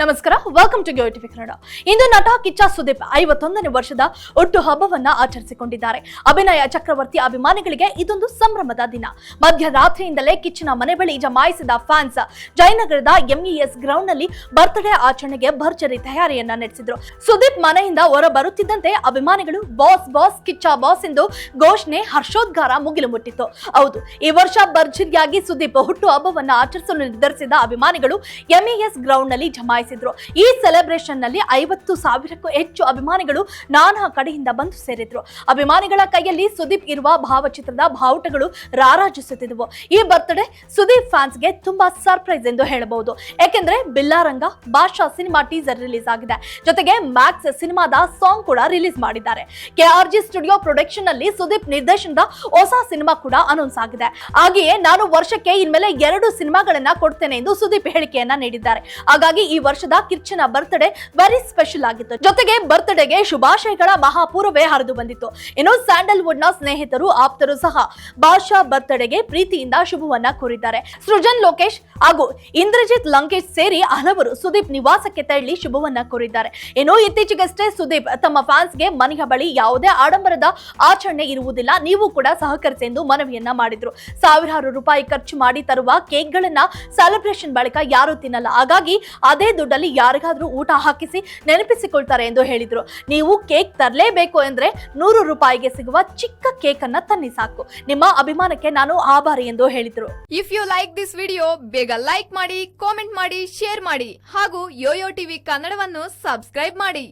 ನಮಸ್ಕಾರ. Welcome to TV Kannada ಇಂದು ನಟ ಕಿಚ್ಚ ಸುದೀಪ್ ಐವತ್ತೊಂದನೇ ವರ್ಷದ ಒಟ್ಟು ಹಬ್ಬವನ್ನ ಆಚರಿಸಿಕೊಂಡಿದ್ದಾರೆ. ಅಭಿನಯ ಚಕ್ರವರ್ತಿ ಅಭಿಮಾನಿಗಳಿಗೆ ಇದೊಂದು ಸಂಭ್ರಮದ ದಿನ. ಮಧ್ಯರಾತ್ರಿಯಿಂದಲೇ ಕಿಚ್ಚನ ಮನೆ ಬಳಿ ಜಮಾಯಿಸಿದ ಫ್ಯಾನ್ಸ್ ಜಯನಗರದ ಎಂಇಎಸ್ ಗ್ರೌಂಡ್ನಲ್ಲಿ ಬರ್ತ್ಡೇ ಆಚರಣೆಗೆ ಭರ್ಜರಿ ತಯಾರಿಯನ್ನ ನಡೆಸಿದ್ರು. ಸುದೀಪ್ ಮನೆಯಿಂದ ಹೊರ ಬರುತ್ತಿದ್ದಂತೆ ಅಭಿಮಾನಿಗಳು ಬಾಸ್ ಬಾಸ್ ಕಿಚ್ಚ ಬಾಸ್ ಎಂದು ಘೋಷಣೆ, ಹರ್ಷೋದ್ಗಾರ ಮುಗಿಲು ಮುಟ್ಟಿತ್ತು ಹೌದು, ಈ ವರ್ಷ ಭರ್ಜರಿಯಾಗಿ ಸುದೀಪ್ ಹುಟ್ಟು ಹಬ್ಬವನ್ನು ಆಚರಿಸಲು ನಿರ್ಧರಿಸಿದ ಅಭಿಮಾನಿಗಳು ಎಂಇಎಸ್ ಗ್ರೌಂಡ್ನಲ್ಲಿ ಜಮಾಯಿಸಿದ್ರು. ಈ ಸೆಲೆಬ್ರೇಷನ್ನಲ್ಲಿ ಐವತ್ತು ಸಾವಿರಕ್ಕೂ ಹೆಚ್ಚು ಅಭಿಮಾನಿಗಳು ನಾನಾ ಕಡೆಯಿಂದ ಬಂದು ಸೇರಿದ್ರು. ಅಭಿಮಾನಿಗಳ ಕೈಯಲ್ಲಿ ಸುದೀಪ್ ಇರುವ ಭಾವಚಿತ್ರದ ಭಾವುಟಗಳು ರಾರಾಜಿಸುತ್ತಿದ್ದವು. ಈ ಬರ್ತ್ಡೇ ಸುದೀಪ್ ಫ್ಯಾನ್ಸ್ಗೆ ತುಂಬಾ ಸರ್ಪ್ರೈಸ್ ಎಂದು ಹೇಳಬಹುದು. ಯಾಕೆಂದ್ರೆ Billaranga Basha cinema teaser release ಆಗಿದೆ. ಜೊತೆಗೆ ಮ್ಯಾಕ್ಸ್ ಸಿನಿಮಾದ ಸಾಂಗ್ ಕೂಡ ರಿಲೀಸ್ ಮಾಡಿದ್ದಾರೆ. ಕೆಆರ್ಜಿ ಸ್ಟುಡಿಯೋ ಪ್ರೊಡಕ್ಷನ್ನಲ್ಲಿ ಸುದೀಪ್ ನಿರ್ದೇಶನದ ಹೊಸ ಸಿನಿಮಾ ಕೂಡ ಅನೌನ್ಸ್ ಆಗಿದೆ. ಹಾಗೆಯೇ ನಾನು ವರ್ಷಕ್ಕೆ ಇನ್ಮೇಲೆ ಎರಡು ಸಿನಿಮಾಗಳನ್ನ ಕೊಡ್ತೇನೆ ಎಂದು ಸುದೀಪ್ ಹೇಳಿಕೆಯನ್ನ ನೀಡಿದ್ದಾರೆ. ಹಾಗಾಗಿ ಈ ವರ್ಷದ ಕಿರ್ಚನ ಬರ್ತ್ಡೇ ವೆರಿ ಸ್ಪೆಷಲ್ ಆಗಿತ್ತು. ಜೊತೆಗೆ ಬರ್ತ್ಡೇಗೆ ಶುಭಾಶಯಗಳ ಮಹಾಪೂರ್ವೇ ಹರಿದು ಬಂದಿತ್ತು. ಇನ್ನು ಸ್ಯಾಂಡಲ್ವುಡ್ನ ಸ್ನೇಹಿತರು, ಆಪ್ತರು ಸಹ ಬಾಷಾ ಬರ್ತ್ಡೇಗೆ ಪ್ರೀತಿಯಿಂದ ಶುಭವನ್ನ ಕೋರಿದ್ದಾರೆ. ಸೃಜನ್ ಲೋಕೇಶ್ ಹಾಗೂ ಇಂದ್ರಜಿತ್ ಲಂಕೇಶ್ ಸೇರಿ ಹಲವರು ಸುದೀಪ್ ನಿವಾಸಕ್ಕೆ ತೆರಳಿ ಶುಭವನ್ನ ಕೋರಿದ್ದಾರೆ. ಇನ್ನು ಇತ್ತೀಚೆಗಷ್ಟೇ ಸುದೀಪ್ ತಮ್ಮ ಫ್ಯಾನ್ಸ್ಗೆ ಮನೆಯ ಬಳಿ ಯಾವುದೇ ಆಡಂಬರದ ಆಚರಣೆ ಇರುವುದಿಲ್ಲ. ನೀವು ಕೂಡ ಸಹಕರಿಸಿ ಎಂದು ಮನವಿಯನ್ನ ಮಾಡಿದ್ರು. ಸಾವಿರಾರು ರೂಪಾಯಿ ಖರ್ಚು ಮಾಡಿ ತರುವ ಕೇಕ್ಗಳನ್ನ ಸೆಲೆಬ್ರೇಷನ್ ಬಳಿಕ ಯಾರು ತಿನ್ನಲ್ಲ. ಹಾಗಾಗಿ ಅದೇ ದುಡ್ಡಲ್ಲಿ ಯಾರಿಗಾದ್ರೂ ಊಟ ಹಾಕಿಸಿ ನೆನಪಿಸಿಕೊಳ್ತಾರೆ ಎಂದು ಹೇಳಿದ್ರು. ನೀವು ಕೇಕ್ ತರಲೇಬೇಕು ಅಂದ್ರೆ ನೂರು ರೂಪಾಯಿಗೆ ಸಿಗುವ ಚಿಕ್ಕ ಕೇಕ್ ಅನ್ನ ತನ್ನಿ ಸಾಕು. ನಿಮ್ಮ ಅಭಿಮಾನಕ್ಕೆ ನಾನು ಆಭಾರಿ ಎಂದು ಹೇಳಿದ್ರು. If you like this video ಬೇಗ ಲೈಕ್ ಮಾಡಿ ಕಾಮೆಂಟ್ ಮಾಡಿ ಶೇರ್ ಮಾಡಿ ಹಾಗೂ ಯೋಯೋ ಟಿವಿ ಕನ್ನಡವನ್ನು ಸಬ್ಸ್ಕ್ರೈಬ್ ಮಾಡಿ.